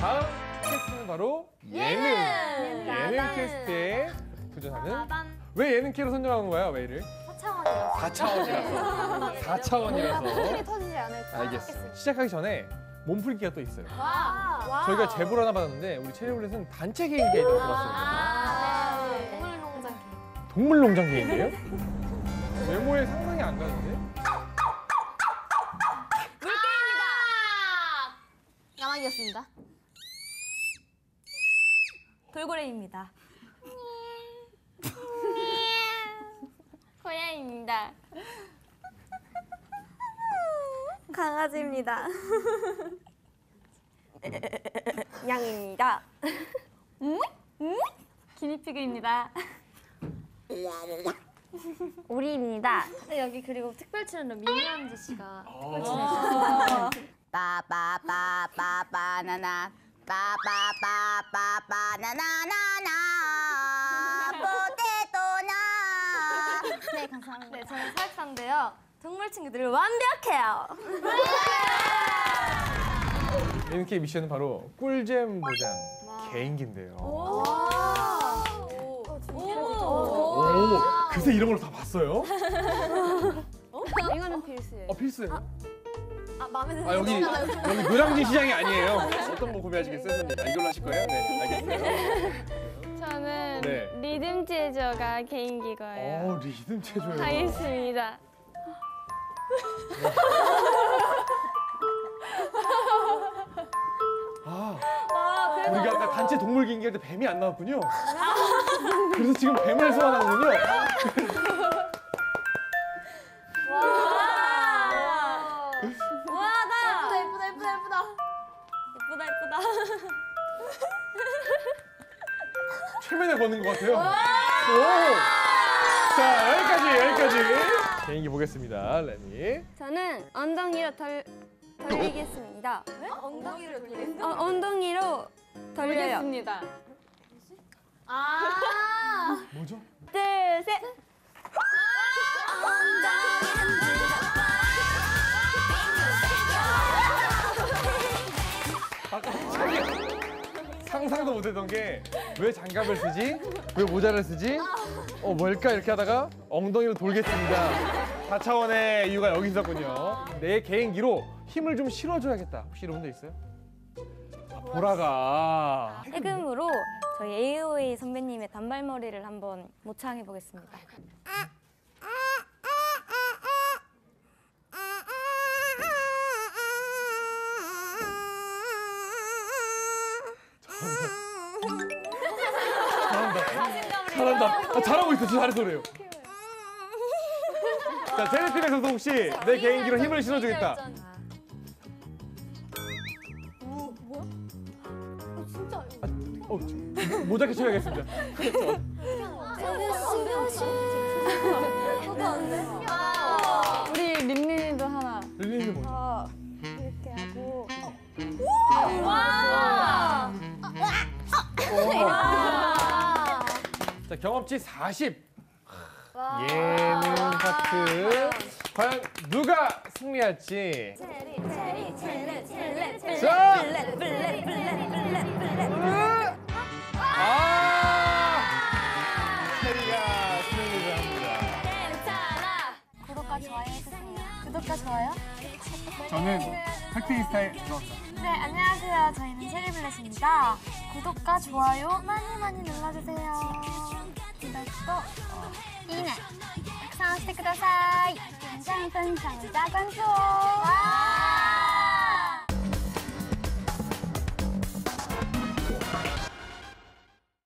다음 캐스트는 바로 예능. 예능 캐스트에 도전하는 왜 예능캐로 선정한 거야, 왜를? 4차원이라서. 4차원이라서. 터지지 않을까? 알겠어. 시작하기 전에 몸풀기가 또 있어요. 와. 저희가 제보를 하나 받았는데 우리 체리블렛은 단체 개인기에 들어갔습니다. 아, 네. 동물농장 동물농장 개인기예요? 외모에 상상이 안 가는데? 야망이었습니다. 돌고래입니다. 고양이입니다. 강아지입니다. 양입니다. 음? 음? 기니피그입니다. 오리입니다. 여기 그리고 특별 출연료 미니언즈 씨가 특별 출연해주셨어요. 빠빠빠빠 바나나 빠빠빠빠 바나나나나 포테토나 네, 감사합니다. 네, 저는 사육사인데요. 동물 친구들을 완벽해요. 예능캐 미션은 바로 꿀잼 모장 개인기인데요. 오, 그새 이런 걸 다 봤어요? 이거는 필수예요. 어, 필수예요. 아, 마음에 드는 아, 여기, 여기 노량진 시장이 아니에요. 어떤 거 구매하시겠어요, 선생님? 아, 이걸로 하실 거예요? 네, 알겠어요. 저는 네. 리듬 제조가 개인기 거예요. 어, 리듬 체조요. 하겠습니다. 아, 우리가 아까 단체 동물 경기 할 때 뱀이 안 나왔군요. 그래서 지금 뱀을 소환하는군요. 최면에 거는 것 같아요. 오! 자, 여기까지, 여기까지. 개인기 보겠습니다, 레미. 저는 엉덩이로 덜, 돌리겠습니다. 엉덩이를 돌리는 어, 엉덩이로 돌려요. 아 뭐죠? 둘, 셋. 상상도 못했던 게 왜 장갑을 쓰지? 왜 모자를 쓰지? 어 뭘까 이렇게 하다가 엉덩이로 돌겠습니다. 4차원의 이유가 여기 있었군요. 내 개인기로 힘을 좀 실어줘야겠다. 혹시 이런 분 있어요? 아, 보라가 해금으로 저희 AOA 선배님의 단발머리를 한번 모창해 보겠습니다. 잘한다. 아, 잘하고 있어. 진짜 잘해서 그래요. 자, 제네픽에서도 혹시 내 개인기로 힘을 실어주겠다. 어, 저- 모자이크 쳐야겠습니다. 우리 린린이도 하나. 릴리는 뭐죠? 이렇게 하고. 자, 경험치 40. 예능 파트. 과연 누가 승리할지. 자! 아! 체리가 승리를 합니다. 구독과 좋아요 해주세요 구독과 좋아요 저는 팩트인스타에 들어갑니다. 네 안녕하세요 저희는 체리블렛입니다 구독과 좋아요 많이 많이 눌러주세요 だきといいね。たくさん押してください。じゃんじゃんじゃんじゃんじゃん